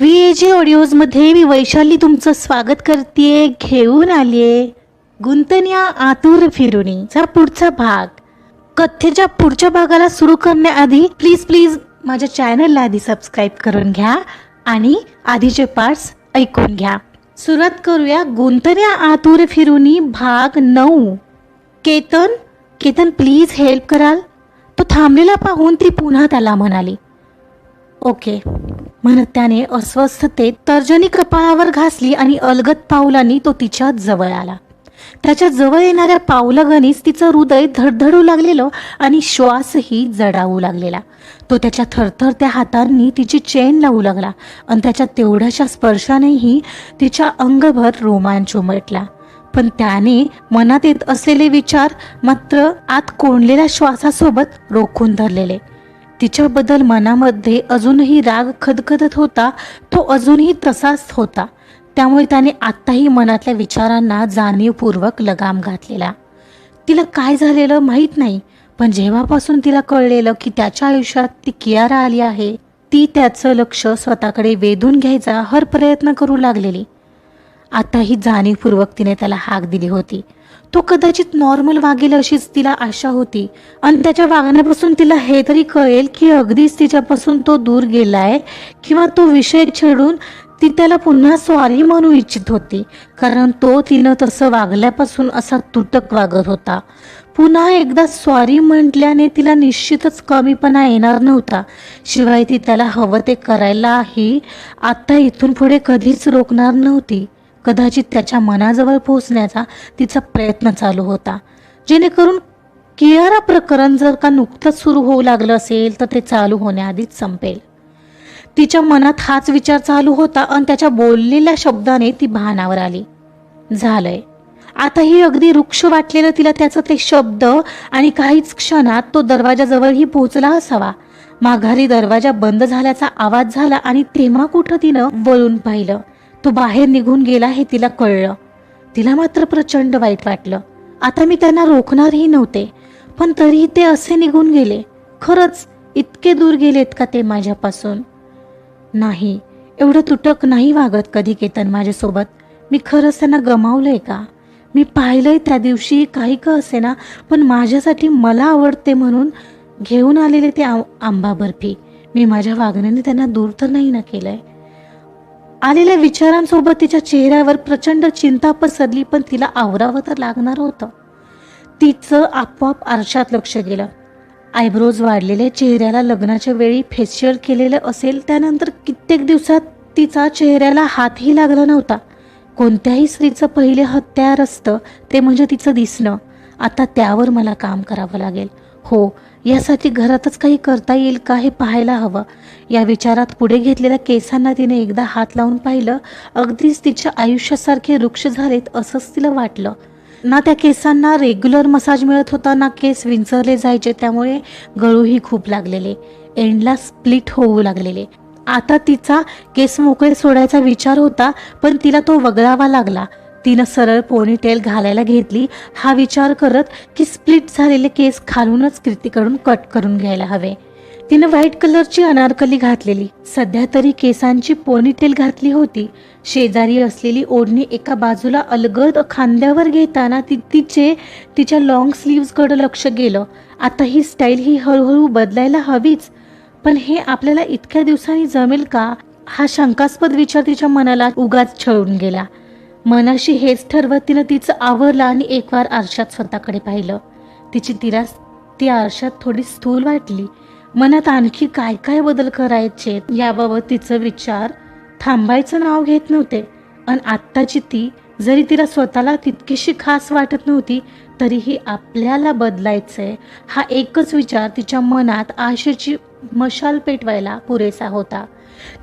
V A जी ऑडिओजमध्ये मी वैशाली तुमचं स्वागत करते. घेऊन आलीये गुंतन्या आतुर फिरुनीचा पुढचा भाग कथेच्या पुढच्या भागाला सुरू करण्याआधी प्लीज प्लीज माझ्या चॅनलला आधी सबस्क्राईब करून घ्या आणि आधीचे पार्ट्स ऐकून घ्या. सुरुवात करूया गुंतन्या आतुर फिरुनी भाग नऊ. केतन केतन प्लीज हेल्प कराल. तो थांबलेला पाहून ती पुन्हा त्याला म्हणाली. ओके म्हणत त्याने अस्वस्थतेत तर्जनी कपाळावर घासली आणि अलगद पावलांनी तो तिच्या जवळ आला. त्याच्याजवळ येणाऱ्या पावलागणीच तिचं हृदय धडधडू लागलेलं आणि श्वासही जडावू लागलेला. तो त्याच्या थरथरत्या हातांनी तिची चेन लावू लागला आणि त्याच्या तेवढ्याशा स्पर्शानेही तिच्या अंगभर रोमांच उमटला. पण त्याने मनात येत असलेले विचार मात्र आत कोंडलेल्या श्वासासोबत रोखून धरलेले. तिच्याबद्दल मनामध्ये अजूनही राग खदखदत होता तो अजूनही तसाच होता. त्यामुळे त्याने आत्ताही मनातल्या विचारांना जाणीवपूर्वक लगाम घातलेला. तिला काय झालेलं माहीत नाही पण जेव्हापासून तिला कळलेलं की त्याच्या आयुष्यात ती कियारा आली आहे ती त्याचं लक्ष स्वतःकडे वेधून घ्यायचा हर प्रयत्न करू लागलेली. आताही जाणीवपूर्वक तिने त्याला हाक दिली होती. तो कदाचित नॉर्मल वागेल अशीच तिला आशा होती. आणि त्याच्या वागण्यापासून तिला हे तरी कळेल की अगदीच तिच्यापासून तो दूर गेलाय किंवा तो विषय छेडून ती त्याला पुन्हा स्वारी म्हणू इच्छित होती. कारण तो तिनं तसं वागल्यापासून असा तुटक वागत होता. पुन्हा एकदा स्वारी म्हटल्याने तिला निश्चितच कमीपणा येणार नव्हता. शिवाय ती त्याला हवं ते करायलाही आत्ता इथून पुढे कधीच रोखणार नव्हती. कदाचित त्याच्या मनाजवळ पोहोचण्याचा तिचा प्रयत्न चालू होता. जेणेकरून कियारा प्रकरण जर का नुकतंच सुरू होऊ लागलं असेल तर ते चालू होण्याआधीच संपेल. तिच्या मनात हाच विचार चालू होता आणि त्याच्या बोललेल्या शब्दाने ती भानावर आली. झालंय. आताही अगदी वृक्ष वाटलेलं तिला त्याचं ते शब्द आणि काहीच क्षणात तो दरवाजाजवळही पोहोचला असावा. माघारी दरवाजा बंद झाल्याचा आवाज झाला आणि तेव्हा कुठं तिनं वळून पाहिलं. तो बाहेर निघून गेला हे तिला कळलं. तिला मात्र प्रचंड वाईट वाटलं. आता मी त्यांना रोखणारही नव्हते पण तरीही ते असे निघून गेले. खरंच इतके दूर गेलेत का ते माझ्यापासून? नाही एवढं तुटक नाही वागत कधी केतन माझ्यासोबत. मी खरंच त्यांना गमावलंय का? मी पाहिलंय त्या दिवशी काही का असे ना पण माझ्यासाठी मला आवडते म्हणून घेऊन आलेले ते आंबा बर्फी मी माझ्या वागण्याने त्यांना दूर तर नाही ना केलंय. आलेल्या विचारांसोबत तिच्या चेहऱ्यावर प्रचंड चिंता पसरली पण तिला आवरावं तर लागणार होतं. तिचं आपोआप आरशात लक्ष गेलं. आयब्रोज वाढलेले चेहऱ्याला लग्नाच्या वेळी फेशियल केलेलं असेल त्यानंतर कित्येक दिवसात तिचा चेहऱ्याला हातही लागला नव्हता. कोणत्याही स्त्रीचं पहिले हत्यार असतं ते म्हणजे तिचं दिसणं. आता त्यावर मला काम करावं लागेल. हो यासाठी घरातच काही करता येईल का हे पाहायला हवं. या विचारात पुढे घेतलेल्या केसांना तिने एकदा हात लावून पाहिलं. अगदीच तिच्या आयुष्यासारखे वृक्ष झालेत असंच तिला वाटलं. ना त्या केसांना रेग्युलर मसाज मिळत होता ना केस विंचरले जायचे त्यामुळे गळूही खूप लागलेले. एंडला स्प्लिट होऊ लागलेले. आता तिचा केस मोकळे सोडायचा विचार होता पण तिला तो वगळावा लागला. तिनं सरळ पोनीटेल घालायला घेतली. हा विचार करत की स्प्लिट झालेले केस खालूनच कृतीकडून कट करून घ्यायला हवे. तिनं व्हाईट कलरची अनारकली घातलेली. सध्या तरी केसांची पोनीटेल घातली होती. शेजारी असलेली ओढणी एका बाजूला अलगद खांद्यावर घेताना ती तिचे तिच्या लॉंग स्लीव्सकडं लक्ष गेलं. आता ही स्टाईल ही हळूहळू बदलायला हवीच. पण हे आपल्याला इतक्या दिवसांनी जमेल का? हा शंकास्पद विचार तिच्या मनाला उगाच छळून गेला. मनाशी हेच ठरवत तिनं तिचं आवरलं आणि एक वार आरशात स्वतःकडे पाहिलं. तिची तिला ती आरशात थोडी स्थूल वाटली. मनात आणखी काय काय बदल करायचे याबाबत तिचं विचार थांबायचं नाव घेत नव्हते. आणि आत्ताची ती जरी तिला स्वतःला तितकीशी खास वाटत नव्हती तरीही आपल्याला बदलायचंय हा एकच विचार तिच्या मनात आशेची मशाल पेटवायला पुरेसा होता.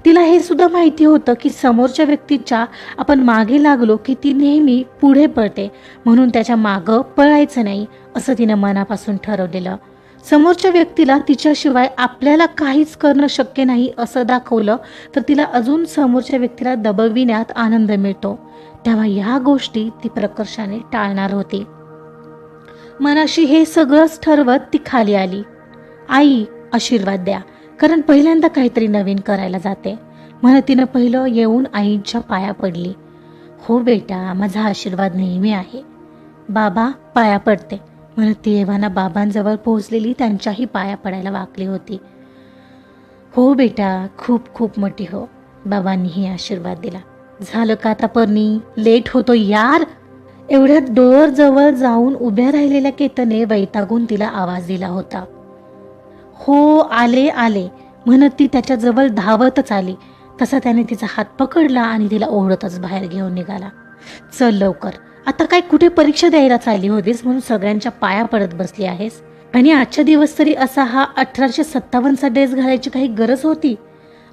तिला हे सुद्धा माहिती होतं की समोरच्या व्यक्तीच्या आपण मागे लागलो की ती नेहमी पुढे पळते म्हणून त्याच्या मागं पळायचं नाही असं तिनं मनापासून ठरवलेलं. समोरच्या व्यक्तीला तिच्याशिवाय आपल्याला काहीच करणं शक्य नाही असं दाखवलं तर तिला अजून समोरच्या व्यक्तीला दबविण्यात आनंद मिळतो. तेव्हा ह्या गोष्टी ती प्रकर्षाने टाळणार होती. मनाशी हे सगळंच ठरवत ती खाली आली. आई आशीर्वाद द्या. कारण पहिल्यांदा काहीतरी नवीन करायला जाते. म्हणत तिनं पहिलं येऊन आईच्या पाया पडली. हो बेटा माझा आशीर्वाद नेहमी आहे. बाबा पाया पडते. म्हणत ती एव्हाना बाबांजवळ पोहोचलेली त्यांच्याही पाया पडायला वाकली होती. हो बेटा खूप खूप मोठी हो. बाबांनीही आशीर्वाद दिला. झालं का आता परनी लेट होतो यार. एवढ्यात डोअर जवळ जाऊन उभ्या राहिलेल्या केतने वैतागून तिला आवाज दिला होता. हो आले आले. म्हणत ती त्याच्याजवळ धावतच आली. तसा त्याने तिचा हात पकडला आणि तिला ओढतच बाहेर घेऊन निघाला. चल लवकर. आता काय कुठे परीक्षा द्यायला चालली होतीस म्हणून सगळ्यांच्या पाया पडत बसली आहेस? आणि आजच्या दिवस तरी असा हा अठराशे सत्तावन्नचा ड्रेस घालायची काही गरज होती?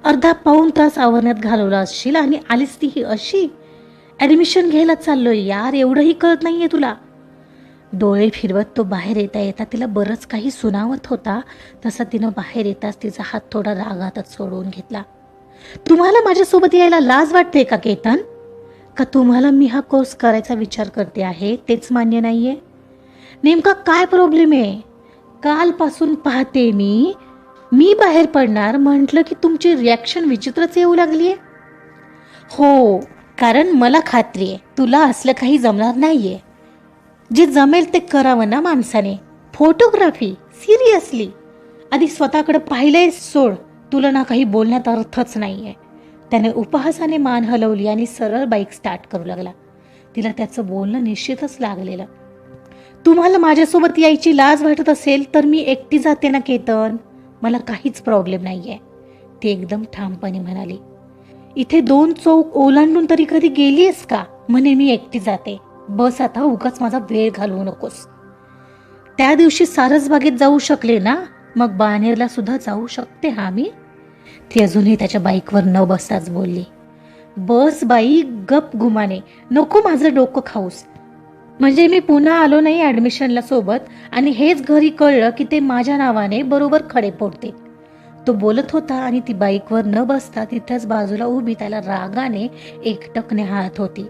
अर्धा पाऊण तास आवरण्यात घालवला असशील आणि आलीस ती ही अशी? ॲडमिशन घ्यायला चाललोय यार एवढंही कळत नाही आहे तुला. डोळे फिरवत तो बाहेर येता येता तिला बरंच काही सुनावत होता तसा तिनं बाहेर येताच तिचा हात थोडा रागातच सोडवून घेतला. तुम्हाला माझ्यासोबत यायला लाज वाटते का केतन? का तुम्हाला मी हा कोर्स करायचा विचार करते आहे तेच मान्य नाही आहे नेमका काय प्रॉब्लेम आहे? कालपासून पाहते मी मी बाहेर पडणार म्हटलं की तुमची रिॲक्शन विचित्रच येऊ लागली आहे हो कारण मला खात्री आहे तुला असलं काही जमणार नाही आहे जे जमेल ते करावं ना माणसाने. फोटोग्राफी सिरियसली आधी स्वतःकडे पाहिलंय सोड तुला ना काही बोलण्यात अर्थच नाही आहे त्याने उपहासाने मान हलवली आणि सरळ बाईक स्टार्ट करू लागला. तिला त्याचं बोलणं निश्चितच लागलेलं. तुम्हाला माझ्यासोबत यायची लाज वाटत असेल तर मी एकटी जाते ना केतन? मला काहीच प्रॉब्लेम नाही आहे ती एकदम ठामपणे म्हणाली इथे दोन चौक ओलांडून तरी कधी गेलीयस का? म्हणे मी एकटी जाते. बस आता उगाच माझा वेळ घालवू नकोस. त्या दिवशी सारसबागेत जाऊ शकले ना? मग बानेरला सुद्धा जाऊ शकते हा मी? ती अजूनही त्याच्या बाईकवर न बसताच बोलली बस बाई गप गुमाने. नको माझं डोकं खाऊस. म्हणजे मी पुन्हा आलो नाही ॲडमिशनला सोबत आणि हेच घरी कळलं की ते माझ्या नावाने बरोबर खडे फोडतील तो बोलत होता आणि ती बाईकवर न बसता तिथंच बाजूला उभी त्याला रागाने एकटक निहाळत होती.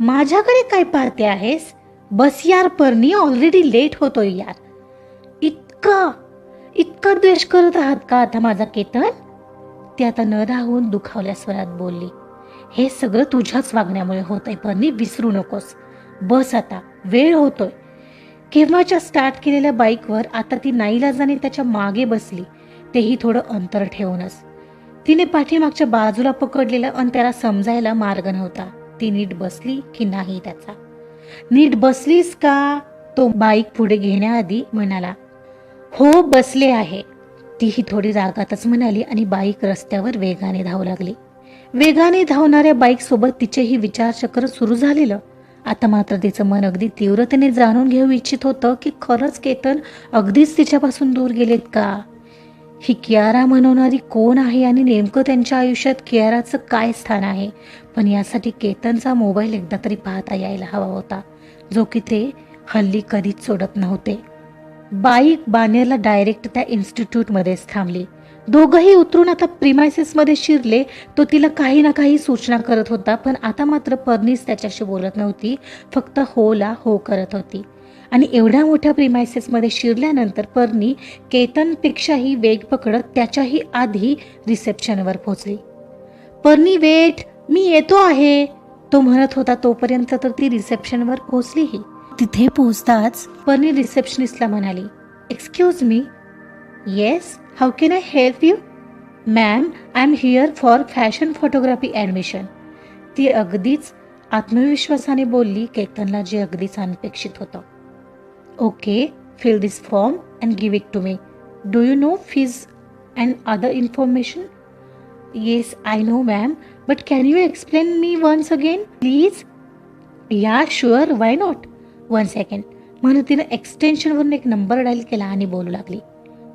माझ्याकडे काय पारते आहेस? बस यार परनी ऑलरेडी लेट होतोय यार. इतका? इतका द्वेष करत आहात का आता माझा केतन? ती आता न राहून दुखावल्या स्वरात बोलली. हे सगळं तुझ्याच वागण्यामुळे होतंय परनी विसरू नकोस. बस आता वेळ होतोय. केव्हाच्या स्टार्ट केलेल्या बाईकवर आता ती नाईलाजाने त्याच्यामागे बसली तेही थोडं अंतर ठेवूनच. तिने पाठीमागच्या बाजूला पकडलेला आणि त्याला समजायला मार्ग नव्हता. ती नीट बसली की नाही त्याचा. नीट बसलीस का? तो बाईक पुढे घेण्याआधी म्हणाला हो बसले आहे. तीही थोडी रागातच म्हणाली आणि बाईक रस्त्यावर वेगाने धावू लागली. वेगाने धावणाऱ्या बाईकसोबत तिचेही विचारचक्र सुरू झालेलं. आता मात्र तिचं मन अगदी तीव्रतेने जाणून घेऊ इच्छित होतं की खरंच केतन अगदीच तिच्यापासून दूर गेलेत का? ही कियारा म्हणवणारी कोण आहे आणि नेमकं त्यांच्या आयुष्यात कियाराचं काय स्थान आहे? पण यासाठी केतनचा मोबाईल एकदा तरी पाहता यायला हवा होता जो की ते हल्ली कधीच सोडत नव्हते. बाईक बानेरला डायरेक्ट त्या इन्स्टिट्यूटमध्येच थांबली. दोघंही उतरून आता प्रिमायसेसमध्ये शिरले तो तिला काही ना काही सूचना करत होता पण आता मात्र परनीस त्याच्याशी बोलत नव्हती फक्त होला हो करत होती. आणि एवढ्या मोठ्या प्रिमायसेसमध्ये शिरल्यानंतर परनी केतनपेक्षाही वेग पकडत त्याच्याही आधी रिसेप्शनवर पोहोचली. परनी वेट मी येतो आहे. तो म्हणत होता तोपर्यंत तर ती रिसेप्शनवर पोहोचलीही. तिथे पोहोचताच परनी रिसेप्शनिस्टला म्हणाली excuse me yes How can I help you ma'am I am here for fashion photography admission ती अगदीच आत्मविश्वासाने बोलली केतनला जे अगदीच अनपेक्षित होतं okay fill this form and give it to me do you know fees and other information yes I know ma'am but can you explain me once again please ya sure why not one second म्हणून तिनं एक्सटेन्शनवरून एक number dial केला आणि बोलू लागली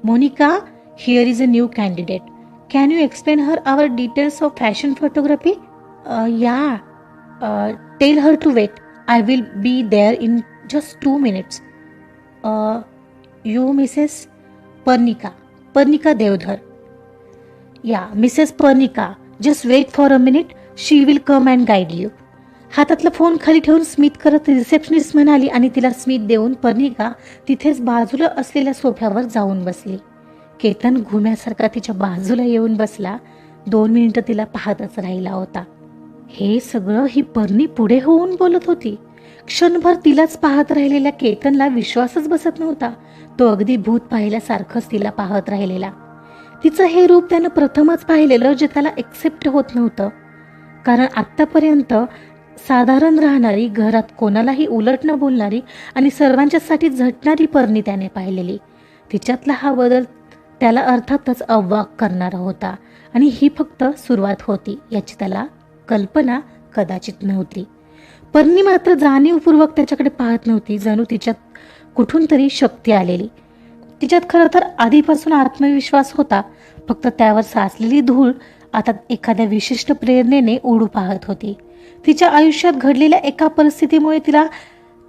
Monika here is a new candidate can you explain her our details of fashion photography ya tell her to wait I will be there in just two minutes you mrs Parnika Parnika Deodhar ya mrs Parnika just wait for a minute she will come and guide you हातातला phone खाली ठेवून स्मित करत receptionist म्हणाली आणि तिला स्मित देऊन पर्निका तिथेच बाजूला असलेल्या सोफ्यावर जाऊन बसली. केतन घुम्यासारखा तिच्या बाजूला येऊन बसला. दोन मिनिटं तिला पाहतच राहिला होता. हे सगळं ही पर्णी पुढे होऊन बोलत होती. क्षणभर तिलाच पाहत राहिलेल्या केतनला विश्वासच बसत नव्हता. तो अगदी भूत पाहिल्यासारखंच तिला पाहत राहिलेला. तिचं हे रूप त्यानं प्रथमच पाहिलेलं जे त्याला एक्सेप्ट होत नव्हतं. कारण आत्तापर्यंत साधारण राहणारी घरात कोणालाही उलट न बोलणारी आणि सर्वांच्यासाठी झटणारी पर्णी त्याने पाहिलेली. तिच्यातला हा बदल त्याला अर्थातच अव्वाक करणारा होता. आणि ही फक्त सुरुवात होती याची त्याला कल्पना कदाचित नव्हती. पर्णी मात्र जाणीवपूर्वक त्याच्याकडे पाहत नव्हती जणू तिच्यात कुठून तरी शक्ती आलेली. तिच्यात खरं तर आधीपासून आत्मविश्वास होता फक्त त्यावर साचलेली धूळ आता एखाद्या विशिष्ट प्रेरणेने उडू पाहत होती. तिच्या आयुष्यात घडलेल्या एका परिस्थितीमुळे तिला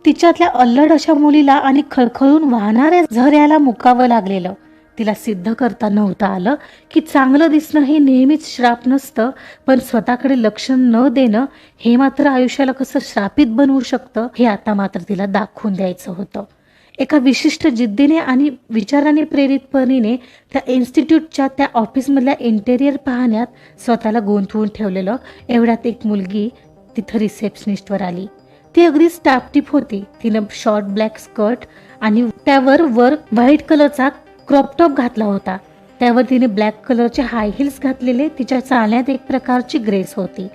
तिच्यातल्या अल्लड अशा मुलीला आणि खळखळून वाहणाऱ्या झऱ्याला मुकावं लागलेलं. तिला सिद्ध करता नव्हतं आलं की चांगलं दिसणं हे नेहमीच श्राप नसतं पण स्वतःकडे लक्ष न देणं हे मात्र आयुष्याला कसं श्रापित बनवू शकतं हे आता मात्र तिला दाखवून द्यायचं होतं. एका विशिष्ट जिद्दीने आणि विचाराने प्रेरितपणीने त्या इन्स्टिट्यूटच्या त्या ऑफिसमधल्या इंटेरियर पाहण्यात स्वतःला गोंथवून ठेवलेलं एवढ्यात एक मुलगी तिथं रिसेप्शनिस्टवर आली. ती अगदी स्टापटीप होती. तिनं शॉर्ट ब्लॅक स्कर्ट आणि त्यावर वर व्हाईट कलरचा क्रॉपटॉप घातला होता. त्यावर तिने ब्लॅक कलरचे हाय हिल्स घातलेले तिच्या चालण्यात एक प्रकारची ग्रेस होती.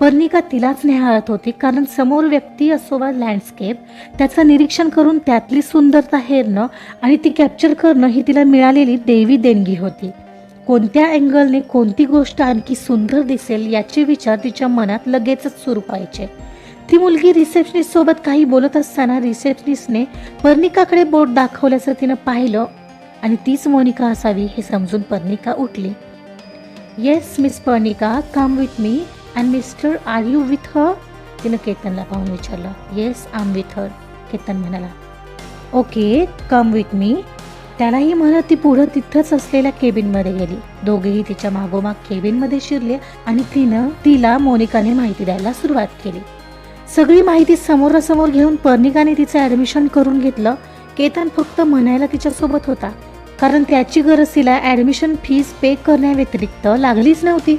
पर्णिका तिलाच निहाळत होती कारण समोर व्यक्ती असो वा लँडस्केप त्याचं निरीक्षण करून त्यातली सुंदरता हेरणं आणि ती कॅप्चर करणं ही तिला मिळालेली देवी देणगी होती. कोणत्या अँगलने कोणती गोष्ट आणखी सुंदर दिसेल याचे विचार तिच्या मनात लगेचच सुरू व्हायचे. ती मुलगी रिसेप्शनिस्ट सोबत काही बोलत असताना रिसेप्शनिस्टने पर्णिकाकडे बोट दाखवल्याचं तिनं पाहिलं. आणि तीच मोनिका असावी हे समजून पर्णिका उठली. Yes miss Parnika come with me and mister are you with her तिनं केतनला पाहून विचारलं. येस आम विथ हर केतन म्हणाला. ओके कम विथ मी त्यालाही म्हणत ती पुढं तिथंच असलेल्या केबिनमध्ये गेली. दोघेही तिच्या मागोमाग केबिनमध्ये शिरले आणि तिनं तिला मोनिकाने माहिती द्यायला सुरुवात केली. सगळी माहिती समोरासमोर घेऊन पर्णिकाने तिचं ॲडमिशन करून घेतलं. केतन फक्त म्हणायला तिच्यासोबत होता. कारण त्याची गरज तिला ॲडमिशन फीस पे करण्याव्यतिरिक्त लागलीच नव्हती.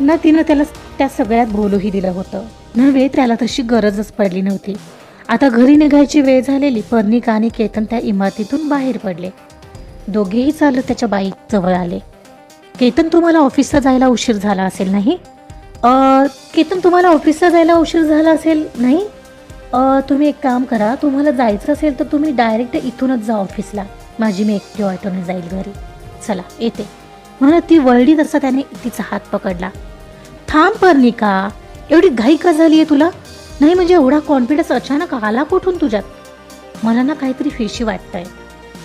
ना तिनं त्याला त्या सगळ्यात बोलूही दिलं होतं. नव्हे त्याला तशी गरजच पडली नव्हती. आता घरी निघायची वेळ झालेली पर्णिका आणि केतन त्या इमारतीतून बाहेर पडले. दोघेही चालत त्याच्या बाईक जवळ आले. केतन तुम्हाला ऑफिसला जायला उशीर झाला असेल नाही? केतन तुम्हाला ऑफिसला जायला उशीर झाला असेल नाही? तुम्ही एक काम करा तुम्हाला जायचं असेल तर तुम्ही डायरेक्ट इथूनच जा ऑफिसला. माझी मी एकटी ऑटोने जाईल घरी. चला येते. म्हणून ती वळली तसा त्याने तिचा हात पकडला. थांब पर्णिका. एवढी घाई का झाली आहे तुला? नाही म्हणजे एवढा कॉन्फिडन्स अचानक आला कुठून तुझ्यात? मला ना काहीतरी फिशी वाटतंय.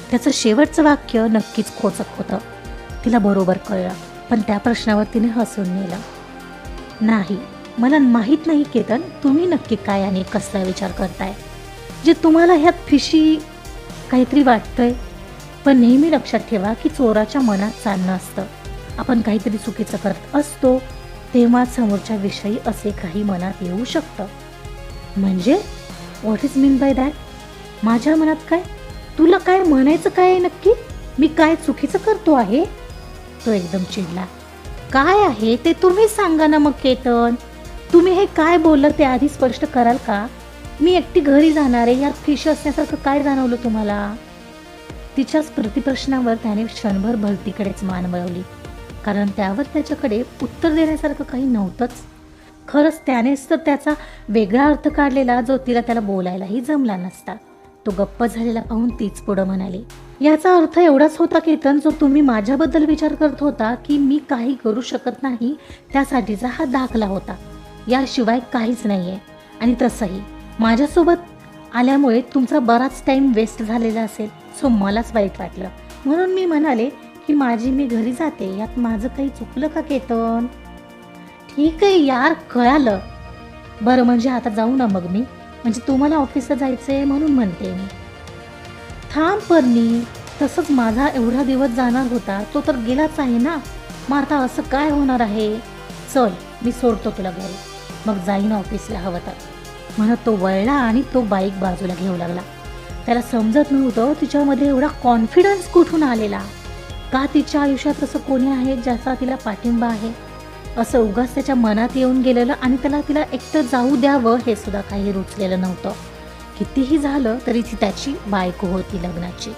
त्याचं शेवटचं वाक्य नक्कीच खोचक होतं. तिला बरोबर कळलं पण त्या प्रश्नावर तिने हसून नेलं. नाही मला माहीत नाही केतन तुम्ही नक्की काय आणि कसला विचार करताय? जे तुम्हाला ह्यात फिशी काहीतरी वाटतंय पण नेहमी लक्षात ठेवा की चोराच्या मनात चालणं असतं. आपण काहीतरी चुकीचं करत असतो तेव्हा समोरच्या विषयी असे काही मनात येऊ शकतं. म्हणजे what is mean by that माझ्या मनात काय? तुला काय म्हणायचं काय आहे नक्की? मी काय चुकीचं करतो आहे? तो एकदम चिडला. काय आहे ते तुम्ही सांगा ना मग केतन. तुम्ही हे काय बोललं ते आधी स्पष्ट कराल का? मी एकटी घरी जाणार आहे यात फिश असण्यासारखं काय जाणवलं तुम्हाला? तिच्याच प्रतिप्रश्नावर त्याने क्षणभर भलतीकडेच मान वळवली. कारण त्यावर त्याच्याकडे उत्तर देण्यासारखं काही नव्हतंच. खरंच त्यानेच तर त्याचा वेगळा अर्थ काढलेला जो तिला त्याला बोलायलाही जमला नसता. तो गप्प झालेला पाहून तीच पुढं म्हणाली याचा अर्थ एवढाच होता केतन जो तुम्ही माझ्याबद्दल विचार करत होता की मी काही करू शकत नाही त्यासाठीचा हा दाखला होता. याशिवाय काहीच नाही आहे आणि तसंही माझ्यासोबत आल्यामुळे तुमचा बराच टाईम वेस्ट झालेला असेल सो मलाच वाईट वाटलं. म्हणून मी म्हणाले की माझी मी घरी जाते यात माझं काही चुकलं का केतन? ठीक आहे यार कळालं. बरं म्हणजे आता जाऊ ना मग मी. म्हणजे तुम्हाला ऑफिसला जायचं आहे म्हणून म्हणते मी. थांब पर्नी तसंच माझा एवढा दिवस जाणार होता तो तर गेलाच आहे ना. मग आता असं काय होणार आहे? चल मी सोडतो तुला घरी. मग जाईन ऑफिसला हवं तर. म्हणत तो वळला आणि तो बाईक बाजूला घेऊ लागला. त्याला समजत नव्हतं तिच्यामध्ये एवढा कॉन्फिडन्स कुठून आलेला. का तिच्या आयुष्यात असं कोणी आहे ज्याचा तिला पाठिंबा आहे? असं उगाच त्याच्या मनात येऊन गेलेलं आणि त्याला तिला एकटं जाऊ द्यावं हे सुद्धा काही रुचलेलं नव्हतं. कितीही झालं तरी ती त्याची बायको होती लग्नाची.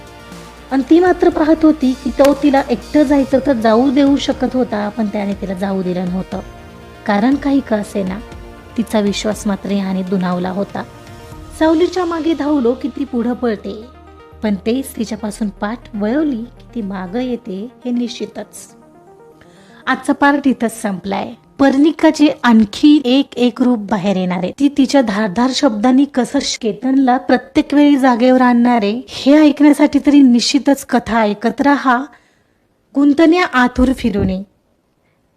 आणि ती मात्र पाहत होती की तो तिला एकटं जायचं तर जाऊ देऊ शकत होता पण त्याने तिला जाऊ दिलं नव्हतं. कारण काही का असेना तिचा विश्वास मात्र याने दुनावला होता. सावलीच्या मागे धावलो की ती पुढं पळते. पण तेच तिच्यापासून पाठ वळवली की ती मागं येते हे निश्चितच. आजचा पार्ट इथंच संपलाय. पर्णिकाचे आणखी एक एक रूप बाहेर येणार आहे. ती तिच्या धारधार शब्दांनी कसं केतनला प्रत्येक वेळी जागेवर आणणारे हे ऐकण्यासाठी तरी निश्चितच कथा ऐकत राहा. गुंतण्या आतुर फिरूने